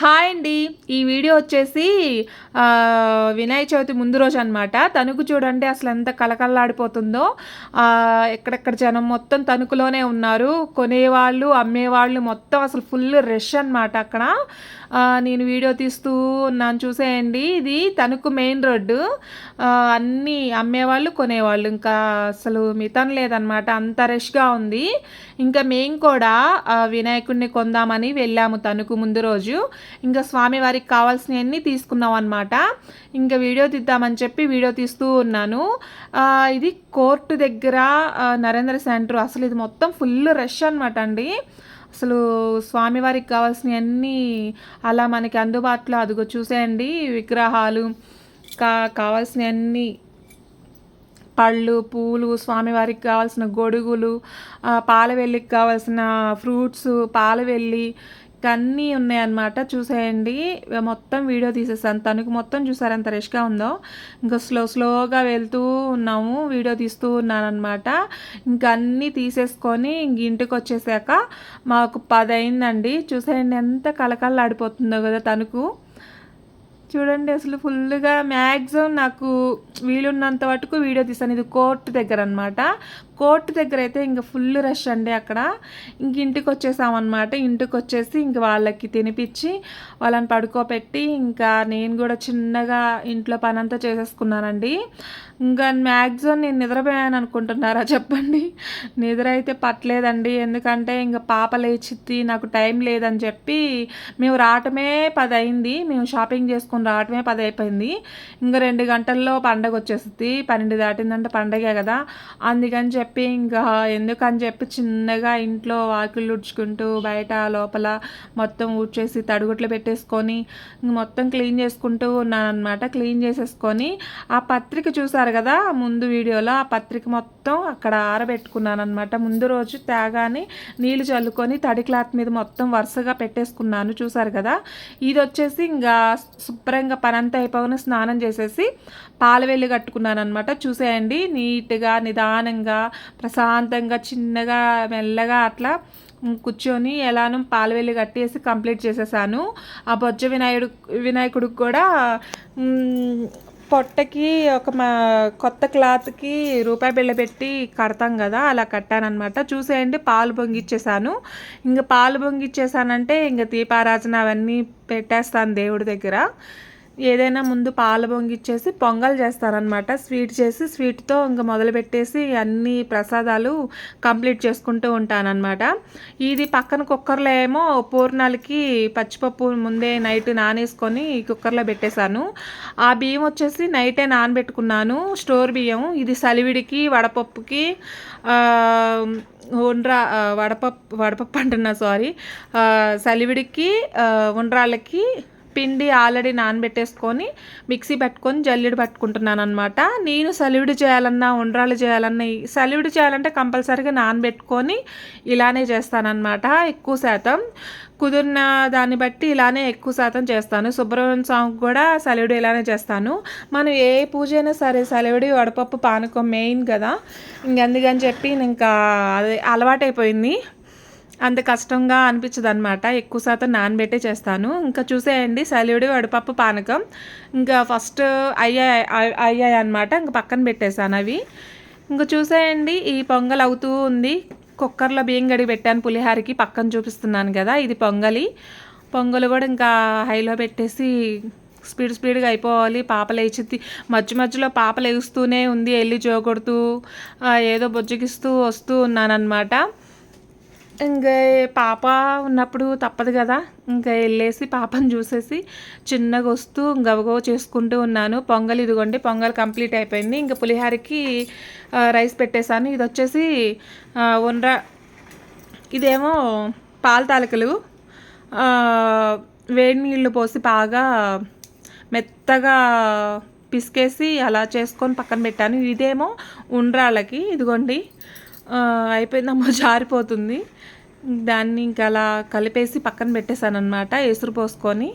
Hi అండి. ఈ video వచ్చేసి వినాయక చవితి ముందు రోజు అనమాట తణుకు చూడండి అసలు ఎంత కలకల్లాడిపోతుందో ఎక్కడెక్కడ జనం మొత్తం తణుకులోనే ఉన్నారు. కొనేవాళ్ళు అమ్మేవాళ్ళు మొత్తం అసలు ఫుల్ రష్ అనమాట అక్కడ. నేను వీడియో తీస్తూ ఉన్నాను చూసేయండి. ఇది తణుకు మెయిన్ రోడ్డు. అన్నీ అమ్మేవాళ్ళు కొనేవాళ్ళు. ఇంకా అసలు మితం లేదనమాట అంత రష్గా ఉంది. ఇంకా మేము కూడా వినాయకుడిని కొందామని వెళ్ళాము తణుకు ముందు రోజు. ఇంకా స్వామివారికి కావాల్సినవన్నీ తీసుకున్నాం అనమాట ఇంకా వీడియో తీద్దామని చెప్పి వీడియో తీస్తూ ఉన్నాను. ఇది కోర్టు దగ్గర నరేంద్ర సెంటర్. అసలు ఇది మొత్తం ఫుల్ రష్ అనమాట అండి. అసలు స్వామివారికి కావాల్సినవన్నీ అలా మనకి అందుబాటులో అదిగో చూసేయండి. విగ్రహాలు కా కావాల్సినవన్నీ పళ్ళు పూలు స్వామివారికి కావాల్సిన గొడుగులు పాలవెల్లికి కావాల్సిన ఫ్రూట్స్ పాలవెల్లి ఇంకా అన్నీ ఉన్నాయన్నమాట. చూసేయండి. మొత్తం వీడియో తీసేసాను. తనకు మొత్తం చూసారు ఎంత రష్గా ఉందో. ఇంకా స్లో స్లోగా వెళ్తూ ఉన్నాము. వీడియో తీస్తూ ఉన్నానమాట ఇంకా అన్నీ తీసేసుకొని ఇంక ఇంటికి వచ్చేసాక మాకు పది అయిందండి చూసేయండి ఎంత కలకల్లాడిపోతుందో కదా తణుకు చూడండి అసలు ఫుల్గా మ్యాక్సిమం నాకు వీలున్నంత వరకు వీడియో తీసాను. ఇది కోర్టు దగ్గర అనమాట కోర్టు దగ్గర అయితే ఇంకా ఫుల్ రష్ అండి అక్కడ. ఇంక ఇంటికి వచ్చేసామన్నమాట. ఇంటికి వచ్చేసి ఇంక వాళ్ళకి తినిపించి వాళ్ళని పడుకోబెట్టి ఇంకా నేను కూడా చిన్నగా ఇంట్లో పని అంతా చేసేసుకున్నానండి. ఇంకా మ్యాక్సిమం నేను నిద్రపోయాను అనుకుంటున్నారా చెప్పండి. నిద్ర అయితే పట్టలేదండి. ఎందుకంటే ఇంకా పాప లేచిద్ది నాకు టైం లేదని చెప్పి మేము రావటమే పది అయింది మేము షాపింగ్ చేసుకుని రావటమే పది అయిపోయింది ఇంకా రెండు గంటల్లో పండగ వచ్చేస్తుంది పన్నెండు దాటిందంటే పండగే కదా. అందుకని చెప్పి చెప్పి ఇంకా ఎందుకని చెప్పి చిన్నగా ఇంట్లో వాకిళ్ళు ఉడ్చుకుంటూ బయట లోపల మొత్తం ఊడ్చేసి తడుగుట్లు పెట్టేసుకొని మొత్తం క్లీన్ చేసుకుంటూ ఉన్నానమాట క్లీన్ చేసేసుకొని ఆ పత్రిక చూసారు కదా ముందు వీడియోలో? ఆ పత్రిక మొత్తం అక్కడ ఆరబెట్టుకున్నాను అనమాట ముందు రోజు తేగానే నీళ్ళు చల్లుకొని తడి క్లాత్ మీద మొత్తం వరుసగా పెట్టేసుకున్నాను. చూసారు కదా? ఇది వచ్చేసి ఇంకా శుభ్రంగా పనంతా అయిపోయిన స్నానం చేసేసి పాలవెల్లి కట్టుకున్నాను అనమాట చూసేయండి నీట్గా నిదానంగా ప్రశాంతంగా చిన్నగా మెల్లగా అట్లా కూర్చొని ఎలానో పాలవెల్లి కట్టేసి కంప్లీట్ చేసేసాను. ఆ బొజ్జ వినాయకుడు వినాయకుడికి కూడా పొట్టకి ఒక మా కొత్త క్లాత్కి రూపాయి బిళ్ళ పెట్టి కడతాం కదా అలా కట్టానమాట చూసేయండి పాలు పొంగిచ్చేసాను. ఇంకా పాలు పొంగిచ్చేసానంటే ఇంకా దీపారాజన అవన్నీ పెట్టేస్తాను దేవుడి దగ్గర. ఏదైనా ముందు పాలు పొంగిచ్చేసి పొంగల్ చేస్తారనమాట స్వీట్ చేసి స్వీట్తో ఇంకా మొదలుపెట్టేసి అన్ని ప్రసాదాలు కంప్లీట్ చేసుకుంటూ ఉంటానన్నమాట. ఇది పక్కన కుక్కర్లో ఏమో పూర్ణాలకి పచ్చిపప్పు ముందే నైట్ నానేసుకొని కుక్కర్లో పెట్టేశాను. ఆ బియ్యం వచ్చేసి నైటే నానబెట్టుకున్నాను. స్టోర్ బియ్యం. ఇది సలివిడికి వడపప్పుకి ఉండ్రా వడపప్పు వడపప్పు అంటున్నా సారీ. సలివిడికి ఉండ్రాళ్ళకి పిండి ఆల్రెడీ నానబెట్టేసుకొని మిక్సీ పట్టుకొని జల్లిడి పట్టుకుంటున్నాను అనమాట నేను సలివిడి చేయాలన్నా ఉండ్రాలు చేయాలన్నా సలివిడి చేయాలంటే కంపల్సరీగా నానబెట్టుకొని ఇలానే చేస్తానన్నమాట ఎక్కువ శాతం. కుదిరిన దాన్ని బట్టి ఇలానే ఎక్కువ శాతం చేస్తాను. సుబ్రహ్మణ్య స్వామికి కూడా సలివిడి ఇలానే చేస్తాను. మనం ఏ పూజ అయినా సరే సలివిడి వడపప్పు పానకం మెయిన్ కదా. ఇంక అందుకని చెప్పి ఇంకా అది అలవాటైపోయింది. అంత కష్టంగా అనిపించదు అనమాట ఎక్కువ శాతం నానబెట్టే చేస్తాను. ఇంకా చూసేయండి. సలివిడి వడపప్పు పానకం. ఇంకా ఫస్ట్ అయ్యాయి అయ్యాయి అనమాట ఇంకా పక్కన పెట్టేశాను అవి. ఇంకా చూసేయండి. ఈ పొంగల్ అవుతూ ఉంది. కుక్కర్లో బియ్యం గడిగి పెట్టాను పులిహారకి. పక్కన చూపిస్తున్నాను కదా ఇది పొంగలి. పొంగలు కూడా ఇంకా హైలో పెట్టేసి స్పీడ్ స్పీడ్గా అయిపోవాలి. పాప మధ్య మధ్యలో పాప లేస్తూనే ఉంది. వెళ్ళి జోగొడుతూ ఏదో బుజ్జగిస్తూ వస్తూ ఉన్నానన్నమాట. ఇంకా పాప ఉన్నప్పుడు తప్పదు కదా. ఇంకా వెళ్ళేసి పాపను చూసేసి చిన్నగా వస్తూ గవగవ చేసుకుంటూ ఉన్నాను. పొంగల్ ఇదిగోండి పొంగల్ కంప్లీట్ అయిపోయింది. ఇంకా పులిహారకి రైస్ పెట్టేశాను. ఇది వచ్చేసి ఆ, ఉండ్ర ఇదేమో పాల తాలకలు. వేడి నీళ్ళు పోసి బాగా మెత్తగా పిసికేసి అలా చేసుకొని పక్కన పెట్టాను. ఇదేమో ఉండ్రాళ్ళకి. ఇదిగోండి అయిపోయిందమ్మో జారిపోతుంది. దాన్ని ఇంకా అలా కలిపేసి పక్కన పెట్టేశాను అనమాట ఎసురు పోసుకొని.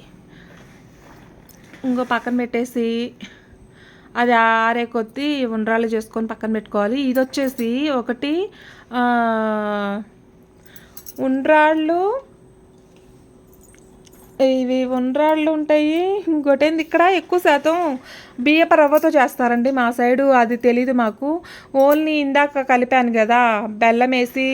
ఇంకో పక్కన పెట్టేసి అది ఆరే కొద్ది ఉండ్రాలు చేసుకొని పక్కన పెట్టుకోవాలి. ఇది వచ్చేసి ఒకటి ఉండ్రాళ్ళు ఇవి ఉండ్రాళ్ళు ఉంటాయి. ఇంకోటేంది ఇక్కడ? ఎక్కువ శాతం బియ్యప రవ్వతో చేస్తారండి మా సైడు. అది తెలీదు మాకు. ఓన్లీ ఇందాక కలిపాను కదా బెల్లం వేసి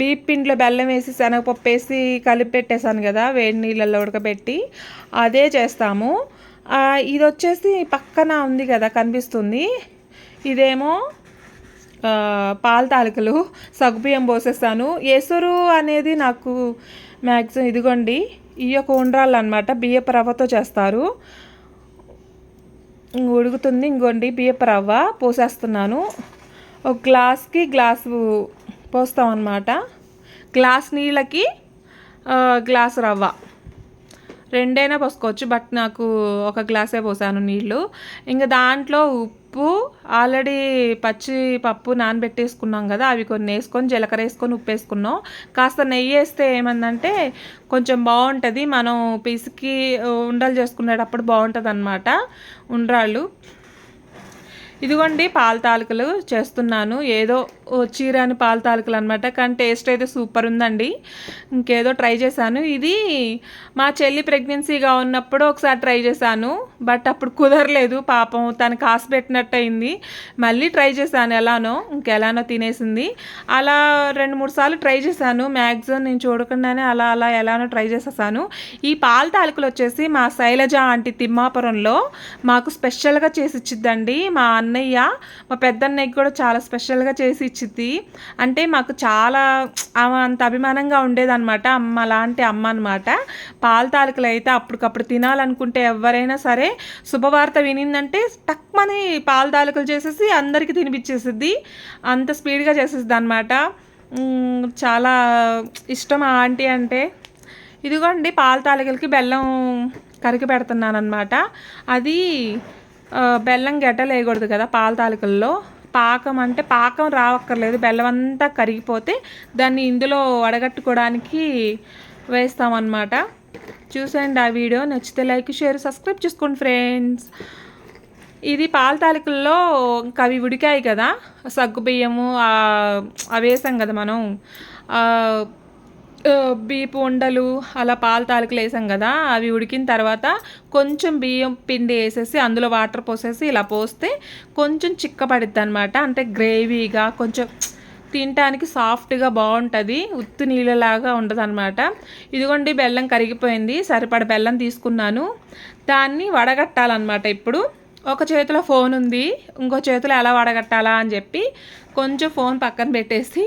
బీప్ పిండిలో బెల్లం వేసి శనగపప్పు వేసి కలిపి పెట్టేశాను కదా వేడి నీళ్ళల్లో ఉడకబెట్టి. అదే చేస్తాము. ఇది వచ్చేసి పక్కన ఉంది కదా కనిపిస్తుంది. ఇదేమో పాల తాలికలు సగ్గుబియ్యం పోసేస్తాను. ఎసురు అనేది నాకు మ్యాక్సిమం ఇదిగోండి ఈ యొక్క ఉండ్రాళ్ళు అనమాట బియ్యపు రవ్వతో చేస్తారు. ఉడుకుతుంది ఇంకోండి బియ్యపు రవ్వ పోసేస్తున్నాను. ఒక గ్లాస్కి గ్లాసు పోస్తాం అన్నమాట గ్లాస్ నీళ్ళకి గ్లాస్ రవ్వ. రెండైనా పోసుకోవచ్చు బట్ నాకు ఒక గ్లాసే పోసాను నీళ్ళు. ఇంకా దాంట్లో ఉప్పు ఆల్రెడీ పచ్చి పప్పు నానబెట్టేసుకున్నాం కదా అవి కొన్ని వేసుకొని జీలకర్ర వేసుకొని ఉప్పు వేసుకున్నాం. కాస్త నెయ్యి వేస్తే ఏమందంటే కొంచెం బాగుంటుంది. మనం పిసికి ఉండలు చేసుకునేటప్పుడు బాగుంటుంది అనమాట ఉండ్రాళ్ళు. ఇదిగోండి పాల తాలికలు చేస్తున్నాను. ఏదో చీరాని పాల తాలికలు అనమాట కానీ టేస్ట్ అయితే సూపర్ ఉందండి. ఇంకేదో ట్రై చేశాను. ఇది మా చెల్లి ప్రెగ్నెన్సీగా ఉన్నప్పుడు ఒకసారి ట్రై చేశాను బట్ అప్పుడు కుదరలేదు పాపం తను కాసు పెట్టినట్టు అయింది. మళ్ళీ ట్రై చేశాను ఎలానో ఇంకెలానో తినేసింది. అలా రెండు మూడు సార్లు ట్రై చేశాను. మ్యాక్సిమం నేను చూడకుండానే అలా అలా ఎలానో ట్రై చేసేసాను. ఈ పాల తాలికలు వచ్చేసి మా శైలజ ఆంటీ తిమ్మాపురంలో మాకు స్పెషల్గా చేసి ఇచ్చిద్దండి. మా అన్న అన్నయ్య మా పెద్దన్నయ్యకి కూడా చాలా స్పెషల్గా చేసి ఇచ్చింది అంటే మాకు చాలా అంత అభిమానంగా ఉండేదన్నమాట. అమ్మ లాంటి అమ్మ అనమాట పాల తాలికలు అయితే అప్పటికప్పుడు తినాలనుకుంటే ఎవరైనా సరే శుభవార్త వినిందంటే టక్మని పాల తాలికలు చేసేసి అందరికీ తినిపించేసిద్ది అంత స్పీడ్గా చేసేది అనమాట చాలా ఇష్టం ఆ ఆంటీ అంటే. ఇదిగోండి పాల తాలికలకి బెల్లం కరిగి పెడుతున్నానమాట అనమాట అది బెల్లం గడ్డలు వేయకూడదు కదా పాల తాలికల్లో. పాకం అంటే పాకం రావక్కర్లేదు బెల్లం అంతా కరిగిపోతే దాన్ని ఇందులో వడగట్టుకోవడానికి వేస్తామన్నమాట. చూసేయండి ఆ వీడియో నచ్చితే లైక్ షేర్ సబ్స్క్రైబ్ చేసుకోండి ఫ్రెండ్స్. ఇది పాల తాలికల్లో ఇంకా అవి ఉడికాయి కదా సగ్గు బియ్యము అవి వేసాం కదా మనం. బీపు ఉండలు అలా పాల తాలికలు వేసాం కదా అవి ఉడికిన తర్వాత కొంచెం బియ్యం పిండి వేసేసి అందులో వాటర్ పోసేసి ఇలా పోస్తే కొంచెం చిక్కబడిద్ది అనమాట అంటే గ్రేవీగా కొంచెం తినటానికి సాఫ్ట్గా బాగుంటుంది ఉత్తు నీళ్ళలాగా ఉండదు అనమాట ఇదిగోండి బెల్లం కరిగిపోయింది సరిపడ బెల్లం తీసుకున్నాను. దాన్ని వడగట్టాలన్నమాట ఇప్పుడు. ఒక చేతిలో ఫోన్ ఉంది. ఇంకో చేతిలో ఎలా వడగట్టాలా అని చెప్పి కొంచెం ఫోన్ పక్కన పెట్టేసి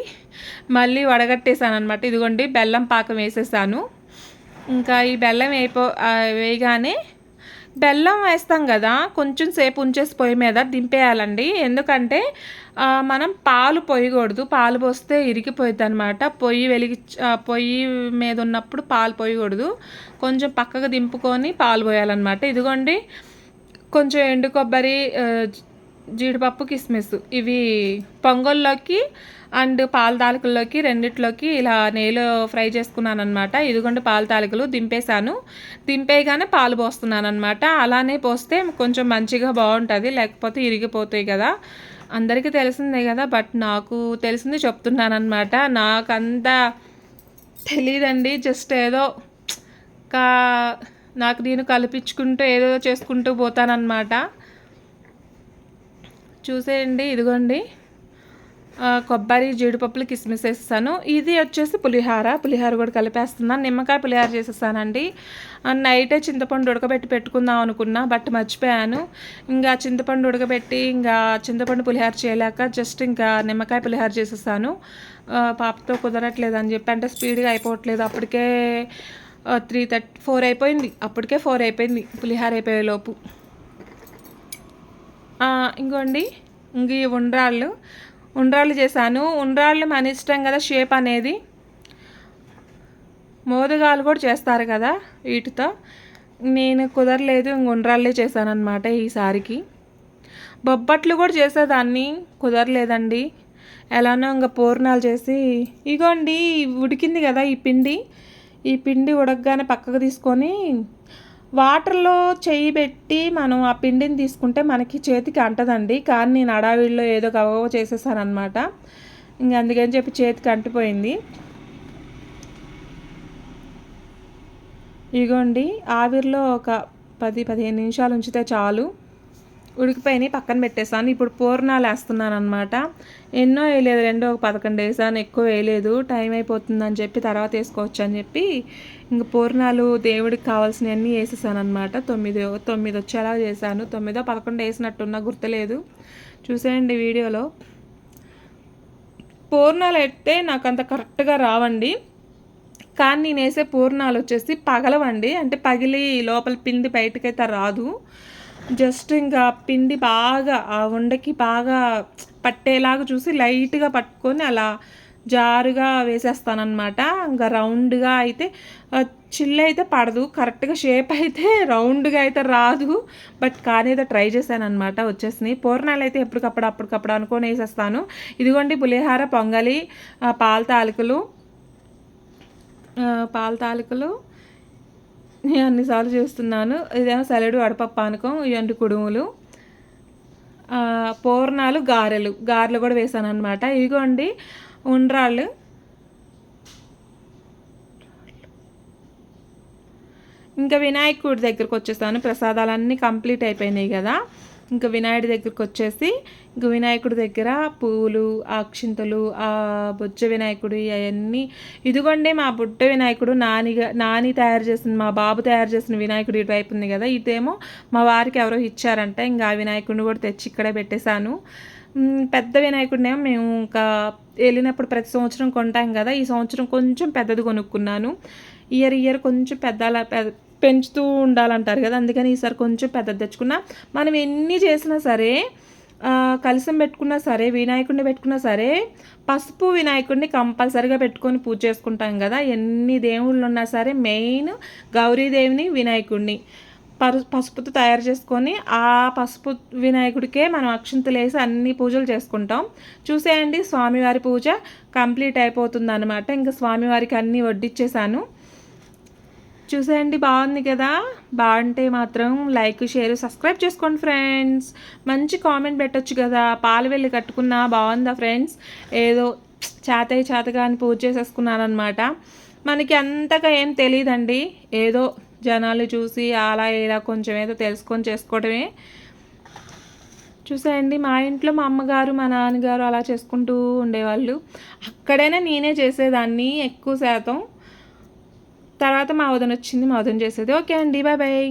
మళ్ళీ వడగట్టేసాను అనమాట ఇదిగోండి బెల్లం పాకం వేసేసాను. ఇంకా ఈ బెల్లం వేయిపో వేయగానే బెల్లం వేస్తాం కదా కొంచెం సేపు ఉంచేసి పొయ్యి మీద దింపేయాలండి. ఎందుకంటే మనం పాలు పొయ్యకూడదు పాలు పోస్తే ఇరిగిపోయింది అనమాట పొయ్యి వెలిగి పొయ్యి మీద ఉన్నప్పుడు పాలు పోయకూడదు. కొంచెం పక్కకు దింపుకొని పాలు పోయాలన్నమాట. ఇదిగోండి కొంచెం ఎండు కొబ్బరి జీడిపప్పు కిస్మిస్ ఇవి పొంగల్లోకి అండ్ పాల తాలకుల్లోకి రెండిట్లోకి ఇలా నేలో ఫ్రై చేసుకున్నాను అనమాట ఇదిగోండి పాల తాలకులు దింపేశాను. దింపేయగానే పాలు పోస్తున్నాను అనమాట అలానే పోస్తే కొంచెం మంచిగా బాగుంటుంది లేకపోతే ఇరిగిపోతాయి కదా. అందరికీ తెలిసిందే కదా బట్ నాకు తెలిసింది చెప్తున్నాను అనమాట నాకంత తెలియదండి జస్ట్ ఏదో కా నాకు నేను కల్పించుకుంటూ ఏదో చేసుకుంటూ పోతానన్నమాట. చూసేయండి ఇదిగోండి. కొబ్బరి జీడిపప్పులు కిస్మిస్ వేసేసాను. ఇది వచ్చేసి పులిహార. పులిహార కూడా కలిపేస్తున్నాను. నిమ్మకాయ పులిహార చేసేసానండి. నైటే చింతపండు ఉడకబెట్టి పెట్టుకుందాం అనుకున్నా బట్ మర్చిపోయాను. ఇంకా చింతపండు ఉడకబెట్టి ఇంకా చింతపండు పులిహార చేయలేక జస్ట్ ఇంకా నిమ్మకాయ పులిహార చేసేసాను. పాపతో కుదరట్లేదు అని చెప్పి అంటే స్పీడ్గా అయిపోవట్లేదు. అప్పటికే త్రీ థర్టీ ఫోర్ అయిపోయింది. అప్పటికే ఫోర్ అయిపోయింది. పులిహార అయిపోయే లోపు ఇంకోండి. ఇంక ఈ ఉండ్రాళ్ళు. ఉండ్రాళ్ళు చేశాను. ఉండ్రాళ్ళు మన ఇష్టం కదా షేప్ అనేది. మోదగాలు కూడా చేస్తారు కదా వీటితో. నేను కుదరలేదు ఇంక ఉండ్రాళ్ళే చేశాను అనమాట ఈసారికి బొబ్బట్లు కూడా చేసేదాన్ని కుదరలేదండి. ఎలానో ఇంకా పూర్ణాలు చేసి. ఇగోండి ఉడికింది కదా ఈ పిండి. ఈ పిండి ఉడకగానే పక్కకు తీసుకొని వాటర్లో చేయి పెట్టి మనం ఆ పిండిని తీసుకుంటే మనకి చేతికి అంటదండి. కానీ నేను అడావిడిలో ఏదో గవగవ చేసేసానమాట ఇంక అందుకని చెప్పి చేతికి అంటిపోయింది. ఇగోండి ఆవిరిలో ఒక పది పదిహేను నిమిషాలు ఉంచితే చాలు. ఉడికిపోయినాయి పక్కన పెట్టేసాను ఇప్పుడు పూర్ణాలు వేస్తున్నాను అనమాట ఎన్నో వేయలేదు రెండో ఒక పదకొండు వేసాను ఎక్కువ వేయలేదు. టైం అయిపోతుందని చెప్పి తర్వాత వేసుకోవచ్చు అని చెప్పి ఇంక పూర్ణాలు దేవుడికి కావాల్సినవన్నీ వేసేసాను అనమాట తొమ్మిది తొమ్మిది వచ్చేలా చేశాను. తొమ్మిదో పదకొండు వేసినట్టున్నా గుర్తులేదు. చూసేయండి వీడియోలో. పూర్ణాలు అయితే నాకు అంత కరెక్ట్గా రావండి. కానీ నేను వేసే పూర్ణాలు వచ్చేసి పగలవండి. అంటే పగిలి లోపల పిండి బయటకైతే రాదు. జస్ట్ ఇంకా పిండి బాగా ఆ ఉండకి బాగా పట్టేలాగా చూసి లైట్గా పట్టుకొని అలా జారుగా వేసేస్తానమాట ఇంకా రౌండ్గా అయితే చిల్లు అయితే పడదు కరెక్ట్గా షేప్ అయితే రౌండ్గా అయితే రాదు. బట్ కానీ అయితే ట్రై చేశాను అనమాట వచ్చేసినాయి. పూర్ణాలు అయితే ఎప్పటికప్పుడు అప్పటికప్పుడు అనుకొని వేసేస్తాను. ఇదిగోండి పులిహార పొంగలి పాల తాలికలు పాల తాలికలు నేను అన్నిసార్లు చూస్తున్నాను. ఇదేమో సలడు అడపప్ప అనుకం ఇవన్నీ కుడుములు పూర్ణాలు గారెలు. గారెలు కూడా వేసాను అనమాట ఇదిగోండి ఉండ్రాళ్ళు. ఇంకా వినాయకుడి దగ్గరకు వచ్చేసాను ప్రసాదాలన్నీ కంప్లీట్ అయిపోయినాయి కదా. ఇంకా వినాయకుడి దగ్గరికి వచ్చేసి ఇంక వినాయకుడి దగ్గర పువ్వులు అక్షింతలు ఆ బొజ్జ వినాయకుడు అవన్నీ. ఇదిగోండి మా బుట్ట వినాయకుడు నానిగా నాని తయారు చేసిన మా బాబు తయారు చేసిన వినాయకుడు ఇటువైపు ఉంది కదా ఇదేమో మా వారికి ఎవరో ఇచ్చారంట ఇంకా ఆ వినాయకుడిని కూడా తెచ్చి ఇక్కడే పెట్టేశాను. పెద్ద వినాయకుడినేమో మేము ఇంకా వెళ్ళినప్పుడు ప్రతి సంవత్సరం కొంటాం కదా ఈ సంవత్సరం కొంచెం పెద్దది కొనుక్కున్నాను. ఇయర్ ఇయర్ కొంచెం పెద్ద పెంచుతూ ఉండాలంటారు కదా అందుకని ఈసారి కొంచెం పెద్ద తెచ్చుకున్నా. మనం ఎన్ని చేసినా సరే కలసం పెట్టుకున్నా సరే వినాయకుడిని పెట్టుకున్నా సరే పసుపు వినాయకుడిని కంపల్సరిగా పెట్టుకొని పూజ చేసుకుంటాం కదా. ఎన్ని దేవుళ్ళు ఉన్నా సరే మెయిన్ గౌరీదేవిని వినాయకుడిని పరు పసుపుతో తయారు చేసుకొని ఆ పసుపు వినాయకుడికే మనం అక్షింతలు వేసి అన్ని పూజలు చేసుకుంటాం. చూసేయండి స్వామివారి పూజ కంప్లీట్ అయిపోతుంది అనమాట ఇంకా స్వామివారికి అన్నీ వడ్డిచ్చేసాను. చూసేయండి బాగుంది కదా? బాగుంటే మాత్రం లైక్ షేర్ సబ్స్క్రైబ్ చేసుకోండి ఫ్రెండ్స్. మంచి కామెంట్ పెట్టచ్చు కదా? పాలు వెళ్ళి కట్టుకున్నా బాగుందా ఫ్రెండ్స్? ఏదో చేతయ్య చేతగా అని పూజ చేసేసుకున్నాను అనమాట మనకి అంతగా ఏం తెలియదండి ఏదో జనాలు చూసి అలా ఇలా కొంచెం ఏదో తెలుసుకొని చేసుకోవడమే చూసేయండి మా ఇంట్లో మా అమ్మగారు మా నాన్నగారు అలా చేసుకుంటూ ఉండేవాళ్ళు. అక్కడైనా నేనే చేసేదాన్ని ఎక్కువ శాతం. తర్వాత మా వదన వచ్చింది మా వదన చేసేది. ఓకే అండి బాయ్ బాయ్.